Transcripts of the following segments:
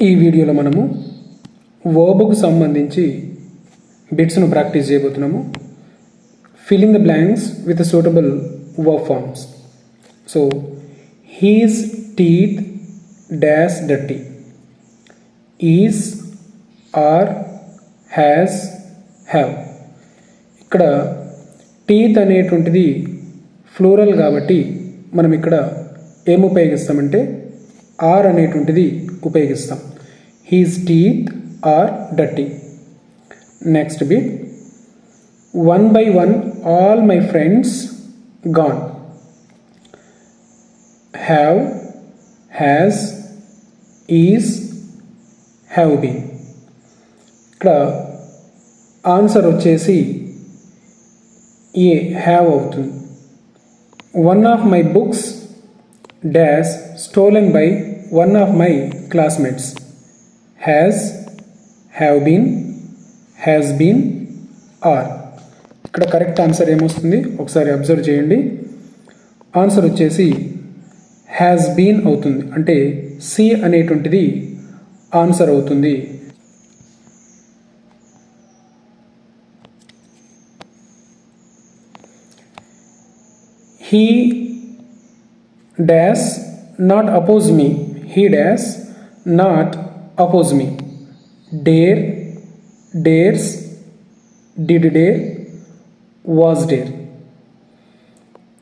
ఈ వీడియోలో మనము వర్బుకు సంబంధించి బిట్స్ను ప్రాక్టీస్ చేయబోతున్నాము. Filling the blanks with suitable verb forms so he's teeth dash డట్టి is are has have ఇక్కడ టీత్ అనేటువంటిది ఫ్లూరల్ కాబట్టి మనం ఇక్కడ ఏం ఉపయోగిస్తామంటే ఆర్ అనేటువంటిది ఉపయోగిస్తాం. He's teeth are డట్టి next bit one by one all my friends gone have has is have been ఇక్కడ ఆన్సర్ వచ్చేసి ఏ హ్యావ్ అవుతుంది. One of my books dash stolen by one of my classmates has have been has been are ఇక్కడ correct answer ఏమొస్తుంది? ఒకసారి observe చేయండి. Answer వచ్చేసి has been అవుతుంది. అంటే సి అనేటువంటిది ఆన్సర్ అవుతుంది. He dash not oppose me he dash not oppose me. Dare dares did dare was dare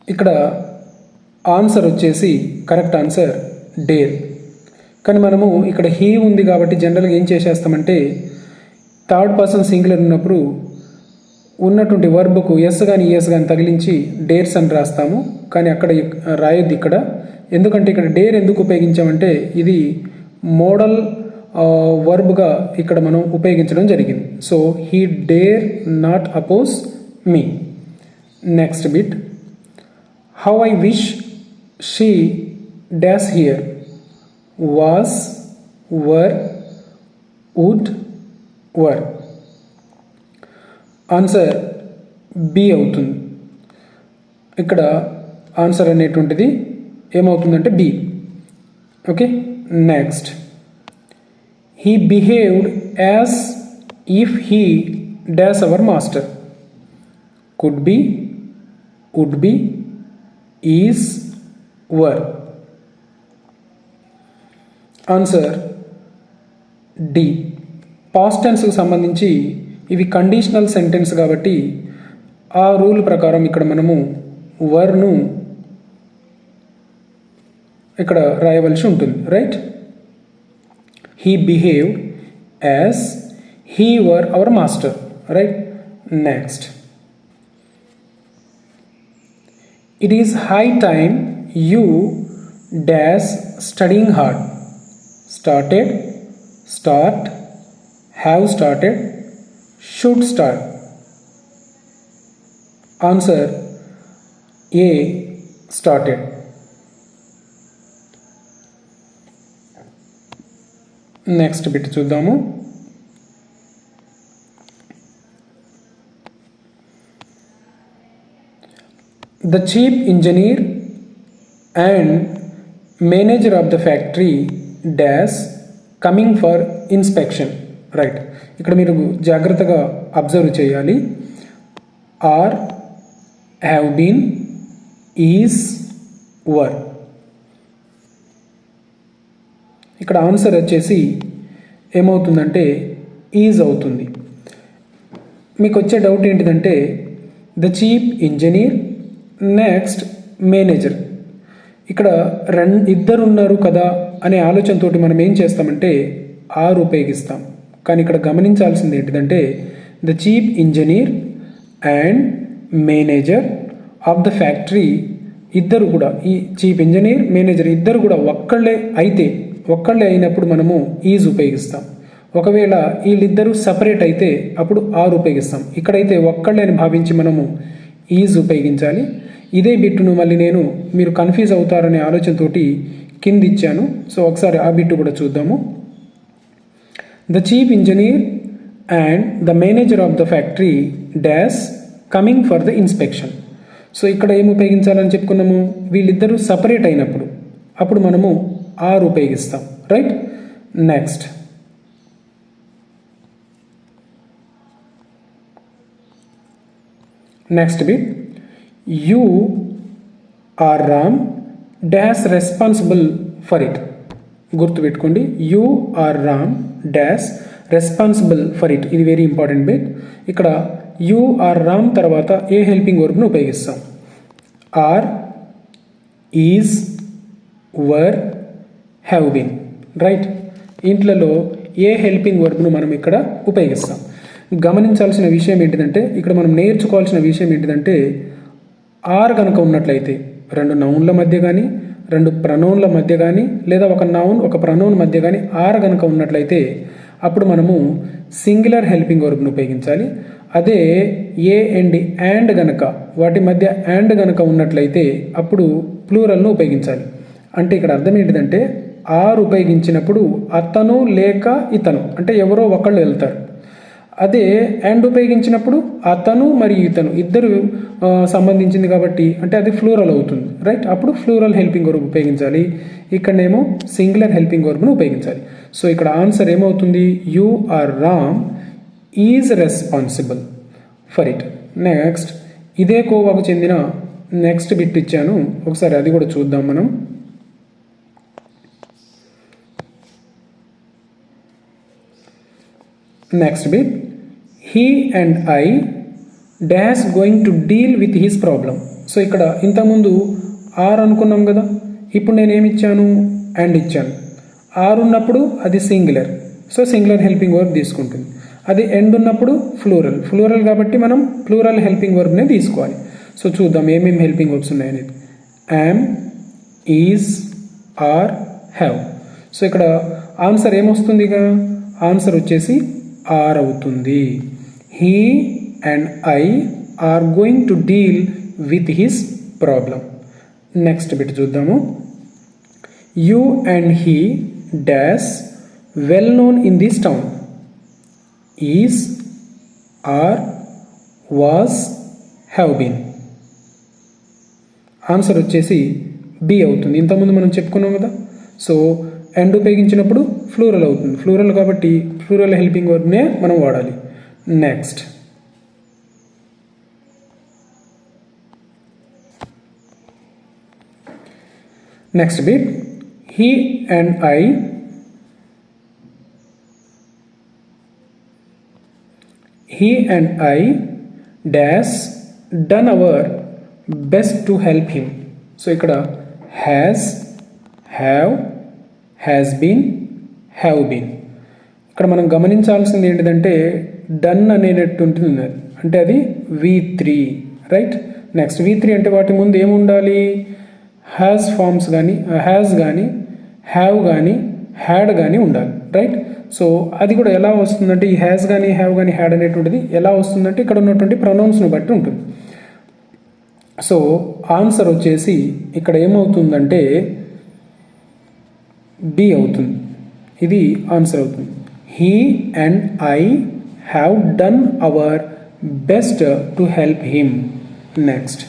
ఇక్కడ ఆన్సర్ వచ్చేసి కరెక్ట్ ఆన్సర్ డేర్ కానీ మనము ఇక్కడ హీ ఉంది కాబట్టి జనరల్గా ఏం చేసేస్తామంటే థర్డ్ పర్సన్ సింగులర్ ఉన్నప్పుడు ఉన్నటువంటి వర్బ్కు ఎస్ కానీ ఎస్ కానీ తగిలించి డేర్స్ అని రాస్తాము. కానీ అక్కడ రాయొద్దు ఇక్కడ. ఎందుకంటే ఇక్కడ డేర్ ఎందుకు ఉపయోగించామంటే ఇది మోడల్ వర్బ్గా ఇక్కడ మనం ఉపయోగించడం జరిగింది. So he dare not oppose me next bit how I wish she dash here was were would were answer B అవుతుంది. ఇక్కడ ఆన్సర్ అనేటువంటిది ఏమవుతుందంటే B okay next he behaved as if he dash our master could be would be is were answer D past టెన్స్కి సంబంధించి ఇవి conditional sentence కాబట్టి ఆ rule ప్రకారం ఇక్కడ మనము వర్ను ఇక్కడ రాయవలసి ఉంటుంది right he behave as he were our master right next it is high time you dash studying hard started start have started should start answer A started next bit చూద్దాము. The chief engineer and manager of the factory dash coming for inspection right ఇక్కడ మీరు జాగ్రత్తగా observe చేయాలి. Are have been is were ఇక్కడ answer వచ్చేసి ఏమవుతుందంటే is అవుతుంది. మీకు వచ్చే డౌట్ ఏంటిదంటే the chief engineer next manager. ఇక్కడ రన్ ఇద్దరు ఉన్నారు కదా అనే ఆలోచనతోటి మనం ఏం చేస్తామంటే ఆర్ ఉపయోగిస్తాం. కానీ ఇక్కడ గమనించాల్సింది ఏంటిదంటే the chief engineer and manager of the factory ఇద్దరు కూడా ఈ చీఫ్ ఇంజనీర్ మేనేజర్ ఇద్దరు కూడా ఒక్కళ్ళే అయితే ఒక్కళ్ళే అయినప్పుడు మనము ఈజ్ ఉపయోగిస్తాం. ఒకవేళ వీళ్ళిద్దరూ సపరేట్ అయితే అప్పుడు ఆర్ ఉపయోగిస్తాం. ఇక్కడైతే ఒక్కళ్ళే అని భావించి మనము ఈజ్ ఉపయోగించాలి. ఇదే బిట్టును మళ్ళీ నేను మీరు కన్ఫ్యూజ్ అవుతారనే ఆలోచనతోటి కింద ఇచ్చాను. సో ఒకసారి ఆ బిట్టు కూడా చూద్దాము. The chief engineer and the manager of the factory dash coming for the inspection so ఇక్కడ ఏం ఉపయోగించాలని చెప్పుకున్నాము? వీళ్ళిద్దరూ సపరేట్ అయినప్పుడు. అప్పుడు మనము ఆర్ ఉపయోగిస్తాం. Right next next bit you are ram dash responsible for it గుర్తుపెట్టుకోండి. You are ram dash responsible for it ఇది వెరీ ఇంపార్టెంట్ బిట్ ఇక్కడ యూ ఆర్ రామ్ తర్వాత ఏ హెల్పింగ్ వర్బ్ను ఉపయోగిస్తాం. Are is were have been right ఇంట్లలో A helping వర్బ్ను మనం ఇక్కడ ఉపయోగిస్తాం. గమనించాల్సిన విషయం ఏంటిదంటే ఇక్కడ మనం నేర్చుకోవాల్సిన విషయం ఏంటిదంటే ఆర్ కనుక ఉన్నట్లయితే రెండు నౌన్ల మధ్య కానీ రెండు ప్రనౌన్ల మధ్య కానీ లేదా ఒక నౌన్ ఒక ప్రనౌన్ మధ్య కానీ ఆర్ కనుక ఉన్నట్లయితే అప్పుడు మనము సింగులర్ హెల్పింగ్ వర్బ్ను ఉపయోగించాలి. అదే ఏ అండ్ యాండ్ గనక వాటి మధ్య యాండ్ గనక ఉన్నట్లయితే అప్పుడు ప్లూరల్ను ఉపయోగించాలి. అంటే ఇక్కడ అర్థం ఏంటిదంటే ఆర్ ఉపయోగించినప్పుడు అతను లేక ఇతను అంటే ఎవరో ఒకళ్ళు వెళ్తారు. అదే అండ్ ఉపయోగించినప్పుడు అతను మరియు ఇతను ఇద్దరు సంబంధించింది కాబట్టి అంటే అది ఫ్లూరల్ అవుతుంది రైట్? అప్పుడు ఫ్లూరల్ హెల్పింగ్ వర్బ్ ఉపయోగించాలి. ఇక్కడనేమో సింగులర్ హెల్పింగ్ వర్బ్ను ఉపయోగించాలి. సో ఇక్కడ ఆన్సర్ ఏమవుతుంది? You are Ram is responsible for it. Next ఇదే కోవాకు చెందిన నెక్స్ట్ బిట్ ఇచ్చాను. ఒకసారి అది కూడా చూద్దాం మనం. Next bit he and I dash going to deal with his problem so ఇక్కడ ఇంతకుముందు ఆర్ అనుకున్నాం కదా. ఇప్పుడు నేను ఏమి ఇచ్చాను? అండ్ ఇచ్చాను. ఆర్ ఉన్నప్పుడు అది singular so singular helping verb తీసుకుంటుంది. అది ఎండ్ ఉన్నప్పుడు ఫ్లూరల్ ఫ్లూరల్ కాబట్టి మనం ప్లూరల్ హెల్పింగ్ వర్బ్నే తీసుకోవాలి. సో చూద్దాం ఏమేమి హెల్పింగ్ వర్బ్స్ ఉన్నాయనేది am is are have so ఇక్కడ ఆన్సర్ ఏమొస్తుందిగా? ఆన్సర్ వచ్చేసి ఆర్ అవుతుంది. He and I are going to deal with his problem next bit చూద్దాము. You and he dash well known in this town is are was have been answer వచ్చేసి B అవుతుంది. ఇంతకుముందు మనం చెప్పుకున్నాం కదా. సో అండ్ ఉపయోగించినప్పుడు plural అవుతుంది. Plural కాబట్టి ఫ్లూరల్ హెల్పింగ్ వర్డ్నే మనం వాడాలి. Next. Next bit. He and I he and I dash done our best to help him. So ఇక్కడ has have has been have been ఇక్కడ మనం గమనించాల్సింది ఏంటిదంటే డన్ అనేటట్టు ఉంటుంది అంటే అది V three right next V three అంటే వాటి ముందు ఏముండాలి? హ్యాస్ ఫార్మ్స్ కానీ హ్యాస్ కానీ హ్యావ్ కానీ హ్యాడ్ కానీ ఉండాలి రైట్ సో అది కూడా ఎలా వస్తుందంటే ఈ హ్యాస్ కానీ హ్యావ్ కానీ హ్యాడ్ అనేటువంటిది ఎలా వస్తుందంటే ఇక్కడ ఉన్నటువంటి ప్రొనౌన్స్ను బట్టి ఉంటుంది. సో ఆన్సర్ వచ్చేసి ఇక్కడ ఏమవుతుందంటే బి అవుతుంది ఇది ఆన్సర్ అవుతుంది he and I have done our best to help him next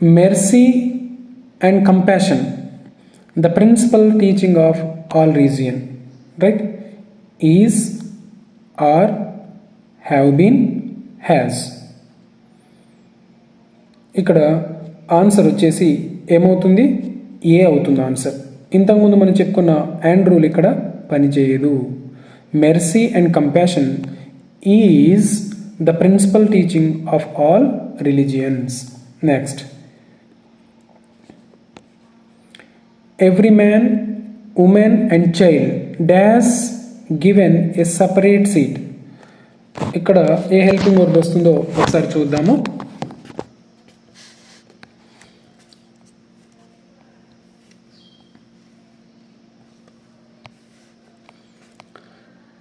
mercy and compassion the principal teaching of all region right is are have been has ఇక్కడ ఆన్సర్ వచ్చేసి ఏమవుతుంది? ఏ అవుతుంది ఆన్సర్ ఇంతకుముందు మనం చెప్పుకున్న అండ్ రూల్ ఇక్కడ పనిచేయదు. Mercy and compassion is the principal teaching of all religions next every man woman and child dash given a separate seat ఇక్కడ ఏ హెల్పింగ్ వర్డ్ వస్తుందో ఒకసారి చూద్దాము.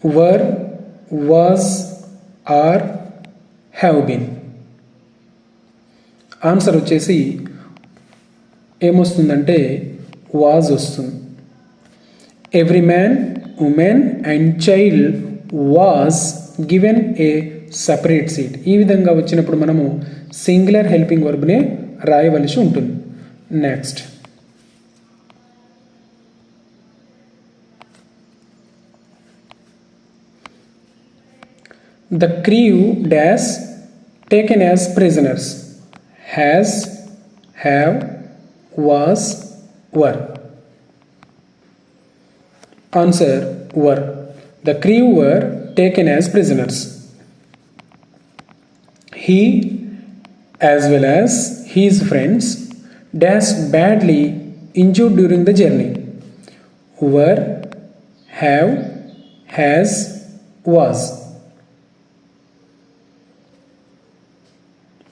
Were was are have been answer వచ్చేసి ఏమొస్తుందంటే was వస్తుంది. Every man woman and child was given a separate seat ఈ విధంగా వచ్చినప్పుడు మనము సింగులర్ హెల్పింగ్ వర్బ్నే రాయవలసి ఉంటుంది. Next the crew dash taken as prisoners has have was were answer were the crew were taken as prisoners. He, as well as his friends, dash badly injured during the journey. Were, have, has, was.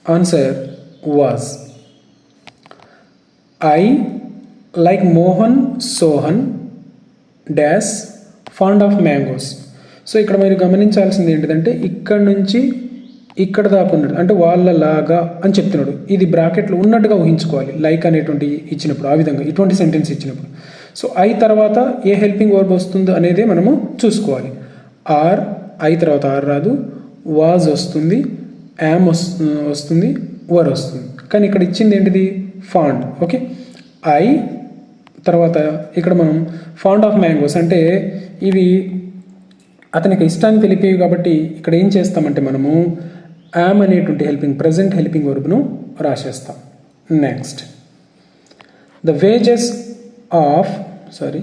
Answer was. I, like Mohan Sohan, dash, fond of mangoes. So ఇక్కడ మీరు గమనించాల్సింది ఏంటిదంటే ఇక్కడ నుంచి ఇక్కడ దాకా ఉన్నాడు. అంటే వాళ్ళలాగా అని చెప్తున్నాడు. ఇది బ్రాకెట్లో ఉన్నట్టుగా ఊహించుకోవాలి. లైక్ అనేటువంటి ఇచ్చినప్పుడు ఆ విధంగా ఇటువంటి సెంటెన్స్ ఇచ్చినప్పుడు. సో ఐ తర్వాత ఏ హెల్పింగ్ వర్బ్ వస్తుందో అనేది మనము చూసుకోవాలి. ఆర్ ఐ తర్వాత ఆర్ రాదు. వాజ్ వస్తుంది. యామ్ వస్తుంది. వర్ వస్తుంది. కానీ ఇక్కడ ఇచ్చింది ఏంటిది? ఫాండ్. ఓకే? ఐ తర్వాత ఇక్కడ మనం ఫాండ్ ఆఫ్ మ్యాంగోస్ అంటే ఇవి అతనికి ఇష్టాన్ని తెలిపేవి కాబట్టి ఇక్కడ ఏం చేస్తామంటే మనము యామ్ అనేటువంటి హెల్పింగ్ ప్రజెంట్ హెల్పింగ్ వర్బ్ను రాసేస్తాం. Next the wages of sorry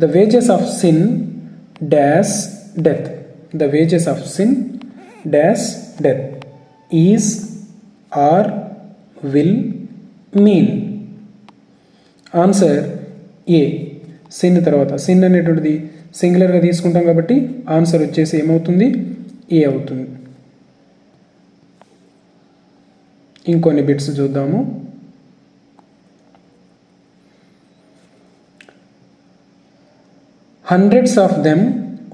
the wages of sin dash death the wages of sin dash death is are will mean answer A sin తర్వాత సిన్ అనేటువంటిది సింగులర్గా తీసుకుంటాం కాబట్టి ఆన్సర్ వచ్చేసి ఏమవుతుంది? ఏ అవుతుంది. ఇంకొన్ని బిట్స్ చూద్దాము. Hundreds of them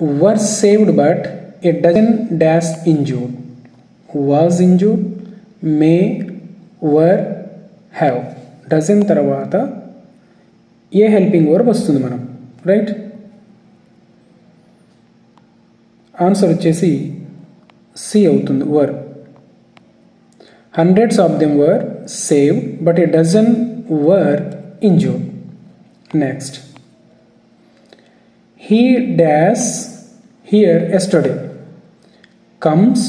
were saved but a dozen dash injured was injured may were have dozen తర్వాత ఏ హెల్పింగ్ వర్బ్ వస్తుంది మనం? రైట్ ఆన్సర్ వచ్చేసి సి అవుతుంది were hundreds of them were save but a dozen were injure next he dash here yesterday comes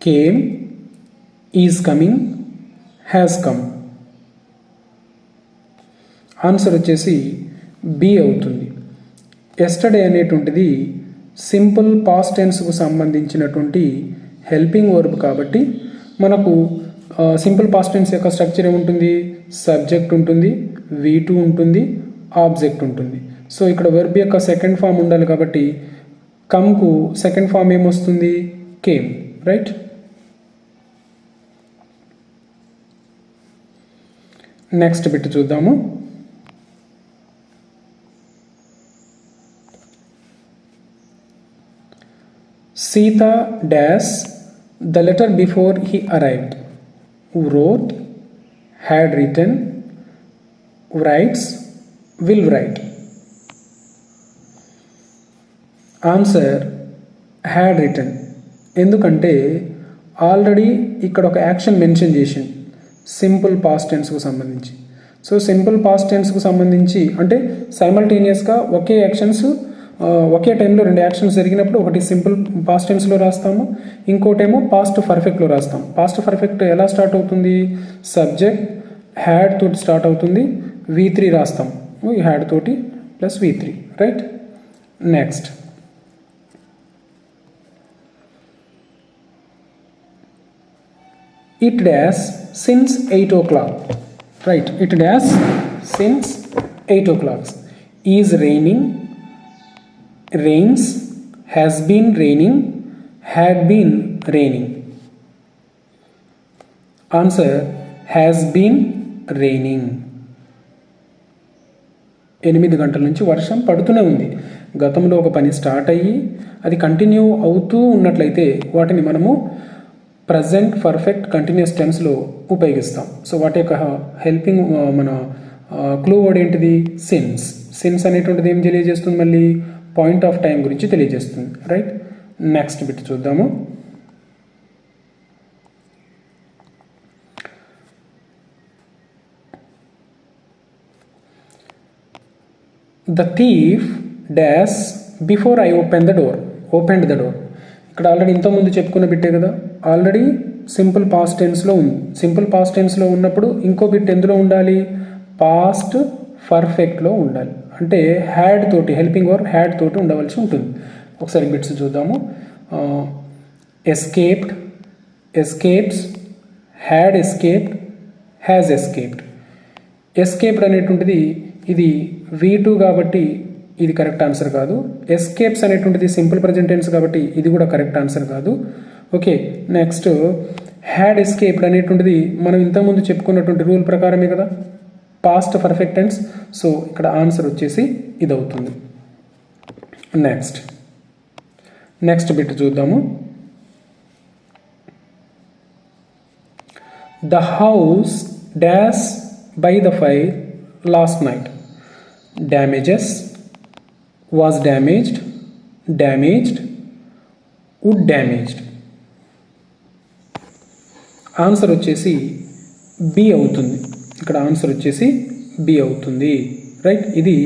came is coming has come answer వచ్చేసి B అవుతుంది. Yesterday అనేటువంటిది simple past టెన్స్కు సంబంధించినటువంటి helping verb కాబట్టి మనకు simple past tense యొక్క structure ఏముంటుంది? Subject ఉంటుంది వీ టూ ఉంటుంది ఆబ్జెక్ట్ ఉంటుంది. సో ఇక్కడ వెర్బ్ యొక్క సెకండ్ ఫామ్ ఉండాలి కాబట్టి కమ్కు సెకండ్ ఫామ్ ఏమొస్తుంది? Came right? నెక్స్ట్ బిట్ చూద్దాము. Sita dash the letter before he arrived. wrote had written writes will write. Answer had written ఎందుకంటే ఆల్రెడీ ఇక్కడ ఒక యాక్షన్ మెన్షన్ చేసింది. సింపుల్ పాస్ట్ టెన్స్కు సంబంధించి. సో సింపుల్ పాస్ట్ టెన్స్కు సంబంధించి అంటే సైమల్టేనియస్గా ఒకే యాక్షన్స్ ఒకే టైంలో రెండు యాక్షన్స్ జరిగినప్పుడు ఒకటి సింపుల్ పాస్ట్ టెన్స్లో రాస్తాము ఇంకోటేమో పాస్ట్ పర్ఫెక్ట్లో రాస్తాం. పాస్ట్ పర్ఫెక్ట్ ఎలా స్టార్ట్ అవుతుంది? సబ్జెక్ట్ హ్యాడ్ తోటి స్టార్ట్ అవుతుంది వి త్రీ రాస్తాం. ఈ హ్యాడ్ తోటి plus V three right next it dash since eight o'clock right it dash since eight o'clock is raining rains has been raining had been raining answer has been raining ఎనిమిది గంటల నుంచి వర్షం పడుతూనే ఉంది. గతంలో ఒక పని స్టార్ట్ అయ్యి అది కంటిన్యూ అవుతూ ఉన్నట్లయితే వాటిని మనము ప్రజెంట్ పర్ఫెక్ట్ కంటిన్యూస్ టెన్స్లో ఉపయోగిస్తాం. సో వాటి యొక్క హెల్పింగ్ uh, మన uh, క్లూ వర్డ్ ఏంటిది? సిన్స్ సిన్స్ అనేటువంటిది ఏం తెలియజేస్తుంది మళ్ళీ? పాయింట్ ఆఫ్ టైం గురించి తెలియజేస్తుంది. రైట్? నెక్స్ట్ బిట్ చూద్దాము. The thief dash before I open the door. Open the door. ఇక్కడ ఆల్రెడీ ఇంతకుముందు చెప్పుకున్న బిట్టే కదా. ఆల్రెడీ సింపుల్ పాస్ట్ టెన్స్లో ఉంది. సింపుల్ పాస్ట్ టెన్స్లో ఉన్నప్పుడు ఇంకో బిట్ ఎందులో ఉండాలి? పాస్ట్ పర్ఫెక్ట్లో ఉండాలి. అంటే హ్యాడ్ తోటి హెల్పింగ్ వర్క్ హ్యాడ్ తోటి ఉండవలసి ఉంటుంది. ఒకసారి బిట్స్ చూద్దాము. Escaped escapes had escaped has escaped escaped అనేటువంటిది ఇది వీ టూ కాబట్టి ఇది కరెక్ట్ ఆన్సర్ కాదు. ఎస్కేప్స్ అనేటువంటిది సింపుల్ ప్రజెంటెన్స్ కాబట్టి ఇది కూడా కరెక్ట్ ఆన్సర్ కాదు. ఓకే నెక్స్ట్ హ్యాడ్ ఎస్కేప్డ్ అనేటువంటిది మనం ఇంతకుముందు చెప్పుకున్నటువంటి రూల్ ప్రకారమే కదా? పాస్ట్ పర్ఫెక్ట్ టెన్స్ సో ఇక్కడ ఆన్సర్ వచ్చేసి ఇది అవుతుంది నెక్స్ట్ నెక్స్ట్ బిట్ చూద్దాము. The house dash by the fire last night damages was damaged damaged would damaged answer వచ్చేసి బి అవుతుంది. ఇక్కడ ఆన్సర్ వచ్చేసి బి అవుతుంది. రైట్ ఇది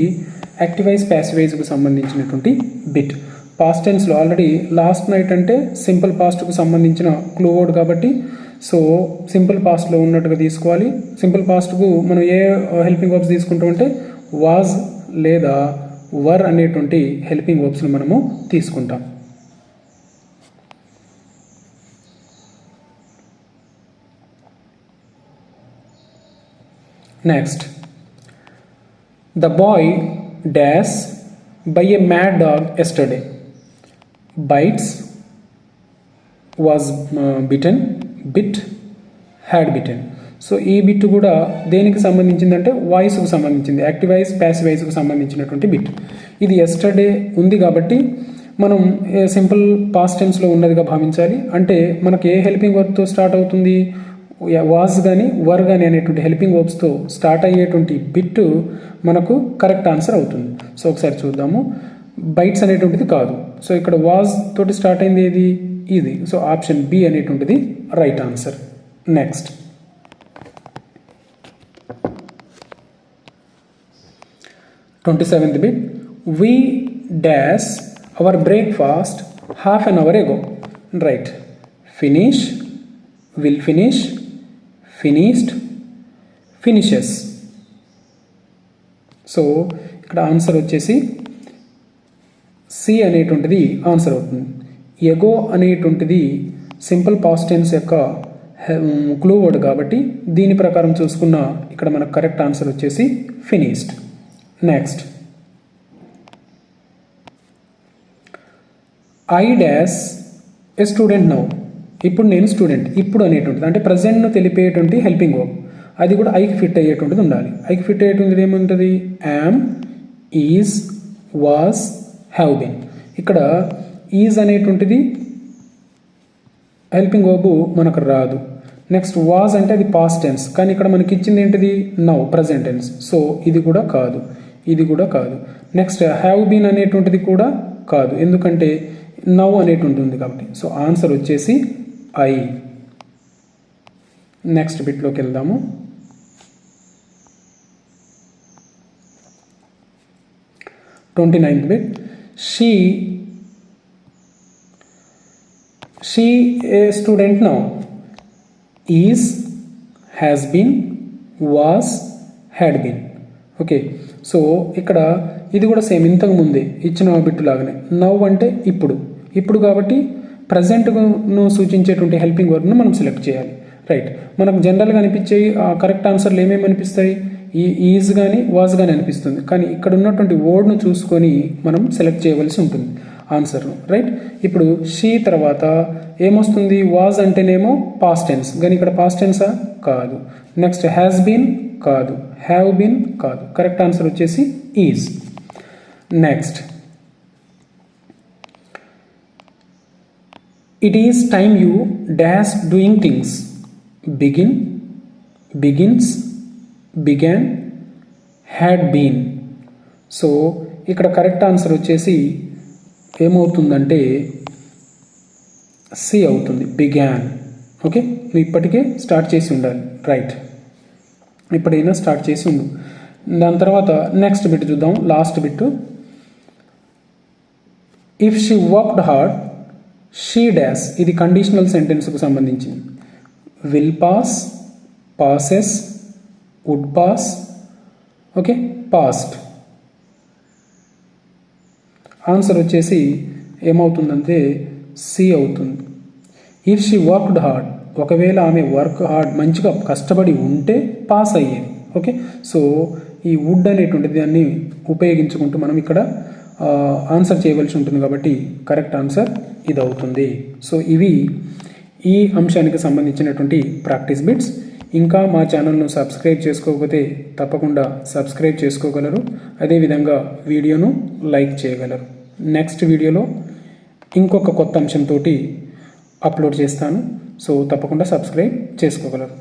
యాక్టివైజ్ ప్యాసివైజ్కు సంబంధించినటువంటి బిట్ పాస్ట్ టెన్స్లో ఆల్రెడీ లాస్ట్ నైట్ అంటే సింపుల్ పాస్ట్కు సంబంధించిన క్లూ వర్డ్ కాబట్టి సో సింపుల్ పాస్ట్లో ఉన్నట్టుగా తీసుకోవాలి. సింపుల్ పాస్ట్కు మనం ఏ హెల్పింగ్ వర్బ్స్ తీసుకుంటామంటే వాజ్ లేదా వర్ అనేటువంటి హెల్పింగ్ వర్బ్స్ని మనము తీసుకుంటాం. Next the boy by by a mad yesterday. Yesterday bites was bitten, bit had bitten so ఈ బిట్ కూడా దేనికి సంబంధించిందంటే వాయిస్కు సంబంధించింది. యాక్టివైజ్ ప్యాసివైజ్కు సంబంధించినటువంటి బిట్ ఇది ఎస్టర్డే ఉంది కాబట్టి మనం సింపుల్ పాస్ట్ టెన్స్లో ఉన్నదిగా భావించాలి. అంటే మనకి ఏ హెల్పింగ్ వర్క్తో స్టార్ట్ అవుతుంది? వాజ్ కానీ వర్ కానీ అనేటువంటి హెల్పింగ్ వర్బ్స్తో స్టార్ట్ అయ్యేటువంటి బిట్ మనకు కరెక్ట్ ఆన్సర్ అవుతుంది. సో ఒకసారి చూద్దాము. బైట్స్ అనేటువంటిది కాదు. సో ఇక్కడ వాజ్ తోటి స్టార్ట్ అయింది ఏది? ఇది. సో ఆప్షన్ బి అనేటువంటిది right answer next twenty seventh bit we dash our breakfast half an hour ago right finish will finish finished finishes so ఇక్కడ ఆన్సర్ వచ్చేసి సి అనేటువంటిది ఆన్సర్ అవుతుంది. ఎగో అనేటువంటిది సింపుల్ పాస్టెన్స్ యొక్క క్లూ వర్డ్ కాబట్టి దీని ప్రకారం చూసుకున్న ఇక్కడ మనకు కరెక్ట్ ఆన్సర్ వచ్చేసి finished next I dash a student now ఇప్పుడు నేను స్టూడెంట్ ఇప్పుడు అనేటువంటిది. అంటే ప్రజెంట్ను తెలిపేటువంటి హెల్పింగ్ వర్బ్ అది కూడా ఐకి ఫిట్ అయ్యేటువంటిది ఉండాలి. ఐకి ఫిట్ అయ్యేటువంటిది ఏముంటుంది? Am is was have been ఇక్కడ ఈజ్ అనేటువంటిది హెల్పింగ్ వర్బు మనకు రాదు. నెక్స్ట్ వాజ్ అంటే అది పాస్ట్ టెన్స్ కానీ ఇక్కడ మనకి ఇచ్చింది ఏంటిది? నౌ ప్రజెంట్ టెన్స్ సో ఇది కూడా కాదు. ఇది కూడా కాదు. నెక్స్ట్ హ్యావ్ బీన్ అనేటువంటిది కూడా కాదు. ఎందుకంటే నవ్ అనేటువంటి ఉంది కాబట్టి. సో ఆన్సర్ వచ్చేసి ఐ. నెక్స్ట్ బిట్లోకి వెళ్దాము. Twenty ninth bit she she a student now is has been was had been okay so ఇక్కడ ఇది కూడా సేమ్ ఇంతకు ముందే ఇచ్చిన బిట్టు లాగానే. నవ్ అంటే ఇప్పుడు. ఇప్పుడు కాబట్టి ప్రజెంట్ను సూచించేటువంటి హెల్పింగ్ వర్డ్ను మనం సెలెక్ట్ చేయాలి. రైట్ మనకు జనరల్గా అనిపించే కరెక్ట్ ఆన్సర్లు ఏమేమి అనిపిస్తాయి? ఈ ఈజ్ కానీ వాజ్ కానీ అనిపిస్తుంది. కానీ ఇక్కడ ఉన్నటువంటి వర్డ్ను చూసుకొని మనం సెలెక్ట్ చేయవలసి ఉంటుంది ఆన్సర్ను రైట్ ఇప్పుడు షీ తర్వాత ఏమొస్తుంది? వాజ్ అంటేనేమో పాస్ట్ టెన్స్ కానీ ఇక్కడ పాస్ట్ టెన్సా కాదు. నెక్స్ట్ హ్యాస్ బీన్ కాదు. హ్యావ్ బీన్ కాదు. కరెక్ట్ ఆన్సర్ వచ్చేసి is next it is time you dash doing things begin begins began had been so ఇక్కడ కరెక్ట్ ఆన్సర్ వచ్చేసి ఏమవుతుందంటే సి అవుతుంది. బిగ్యాన్ ఓకే నువ్వు ఇప్పటికే స్టార్ట్ చేసి ఉండాలి. రైట్ ఇప్పుడైనా స్టార్ట్ చేసి ఉండు. దాని తర్వాత నెక్స్ట్ బిట్ చూద్దాం. Last bit if she worked hard she dash ఇది కండిషనల్ సెంటెన్స్కు సంబంధించింది. Will pass passes would pass okay passed answer వచ్చేసి ఏమవుతుందంటే సి అవుతుంది. ఇఫ్ షీ వర్క్డ్ హార్డ్ ఒకవేళ ఆమె వర్క్ హార్డ్ మంచిగా కష్టపడి ఉంటే పాస్ అయ్యేది. ఓకే సో ఈ వుడ్ అనేటువంటి దాన్ని ఉపయోగించుకుంటూ మనం ఇక్కడ ఆన్సర్ చేయవలసి ఉంటుంది కాబట్టి కరెక్ట్ ఆన్సర్ ఇది అవుతుంది సో ఇవి ఈ అంశానికి సంబంధించినటువంటి ప్రాక్టీస్ బిట్స్ ఇంకా మా ఛానల్ను సబ్స్క్రైబ్ చేసుకోకపోతే తప్పకుండా సబ్స్క్రైబ్ చేసుకోగలరు. అదేవిధంగా వీడియోను లైక్ చేయగలరు. నెక్స్ట్ వీడియోలో ఇంకొక కొత్త అంశంతో అప్లోడ్ చేస్తాను. సో తప్పకుండా సబ్స్క్రైబ్ చేసుకోగలరు.